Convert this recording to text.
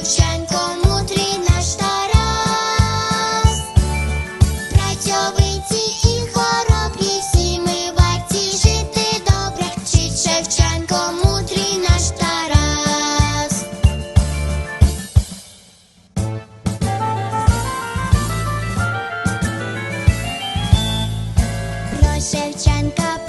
Шевченко мудрий наш Тарас. Працьовиті і хоробрі всі ми варті жити добре, вчить Шевченко мудрий наш Тарас? Шевченка